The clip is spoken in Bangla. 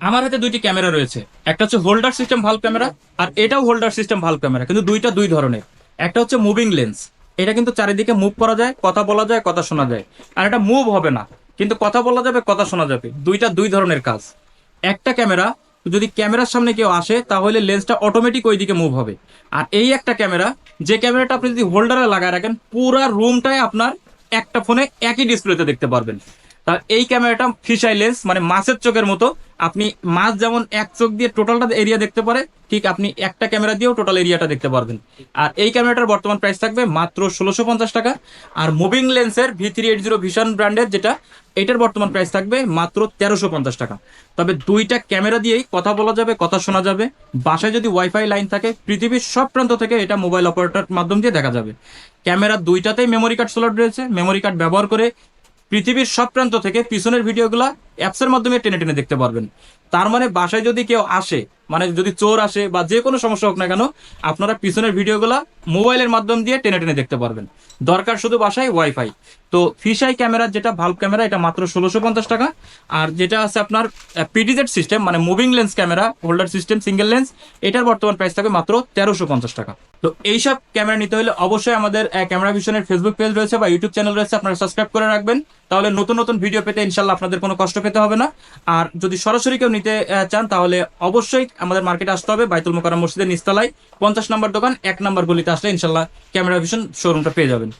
আমার হাতে দুইটি ক্যামেরা রয়েছে। একটা হচ্ছে হোল্ডার সিস্টেম ভাল্ব ক্যামেরা, আর এটাও হোল্ডার সিস্টেম ভাল্ব ক্যামেরা, কিন্তু দুইটা দুই ধরনের। একটা হচ্ছে মুভিং লেন্স এটা কিন্তু চারিদিকে মুভ করা যায়, কথা বলা যায়, কথা শোনা যায়। আর এটা মুভ হবে না, কিন্তু কথা বলা যাবে, কথা শোনা যাবে। দুইটা দুই ধরনের কাজ। একটা ক্যামেরা, যদি ক্যামেরার সামনে কেউ আসে, তাহলে লেন্সটা অটোমেটিক ওইদিকে মুভ হবে। আর এই একটা ক্যামেরা, যে ক্যামেরাটা আপনি যদি হোল্ডারে লাগায় রাখেন, পুরা রুমটাই আপনার একটা ফোনে একই ডিসপ্লেতে দেখতে পারবেন। তা এই ক্যামেরাটা ফিশাই লেন্স মানে মাছের চোখের মতো। আপনি মাছ যেমন এক চোখ দিয়ে টোটালটা এরিয়া দেখতে পারে, ঠিক আপনি একটা ক্যামেরা দিয়েও টোটাল এরিয়াটা দেখতে পারবেন। আর এই ক্যামেরাটার বর্তমান প্রাইস থাকবে মাত্র ষোলোশো পঞ্চাশ টাকা। আর মুভিং লেন্সের V three eight zero vision ব্র্যান্ডের যেটা, এটার বর্তমান প্রাইস থাকবে মাত্র তেরোশো পঞ্চাশ টাকা। তবে দুইটা ক্যামেরা দিয়েই কথা বলা যাবে, কথা শোনা যাবে। বাসায় যদি ওয়াইফাই লাইন থাকে, পৃথিবীর সব প্রান্ত থেকে এটা মোবাইল অপারেটর মাধ্যম দিয়ে দেখা যাবে। ক্যামেরা দুইটাতেই মেমোরি কার্ড স্লট রয়েছে মেমোরি কার্ড ব্যবহার করে পৃথিবীর সব প্রান্ত থেকে পিছনের ভিডিওগুলো অ্যাপসের মাধ্যমে টেনে টেনে দেখতে পারবেন। তার মানে বাসায় যদি কেউ আসে মানে যদি চোর আসে বা যে কোনো সমস্যা হোক না কেন, আপনারা পিছনের ভিডিওগুলো মোবাইলের মাধ্যম দিয়ে টেনে টেনে দেখতে পারবেন। দরকার শুধু বাসায় ওয়াইফাই তো ফিশাই ক্যামেরা যেটা, ভাল্ব ক্যামেরা, এটা মাত্র ষোলোশো পঞ্চাশ টাকা। আর যেটা আছে আপনার পিডিজেড সিস্টেম মানে moving lens camera holder system single lens এটার বর্তমান প্রাইস থাকবে মাত্র তেরোশো পঞ্চাশ টাকা। তো এইসব ক্যামেরা নিতে হলে অবশ্যই আমাদের ক্যামেরা ভিশনের ফেসবুক পেজ রয়েছে বা ইউটিউব চ্যানেল রয়েছে, আপনারা সাবস্ক্রাইব করে রাখবেন। তাহলে নতুন নতুন ভিডিও পেতে ইনশাল্লাহ আপনাদের কোনো কষ্ট পেতে হবে না। আর যদি সরাসরি কেউ নিতে চান, তাহলে অবশ্যই আমাদের মার্কেটে আসতে হবে, বাইতুল মোকার মসজিদের নিস্তলায় পঞ্চাশ নম্বর দোকান, এক নম্বর গলিতে আসলে ইনশাল্লাহ ক্যামেরা ভিশন শোরুমটা পেয়ে যাবেন।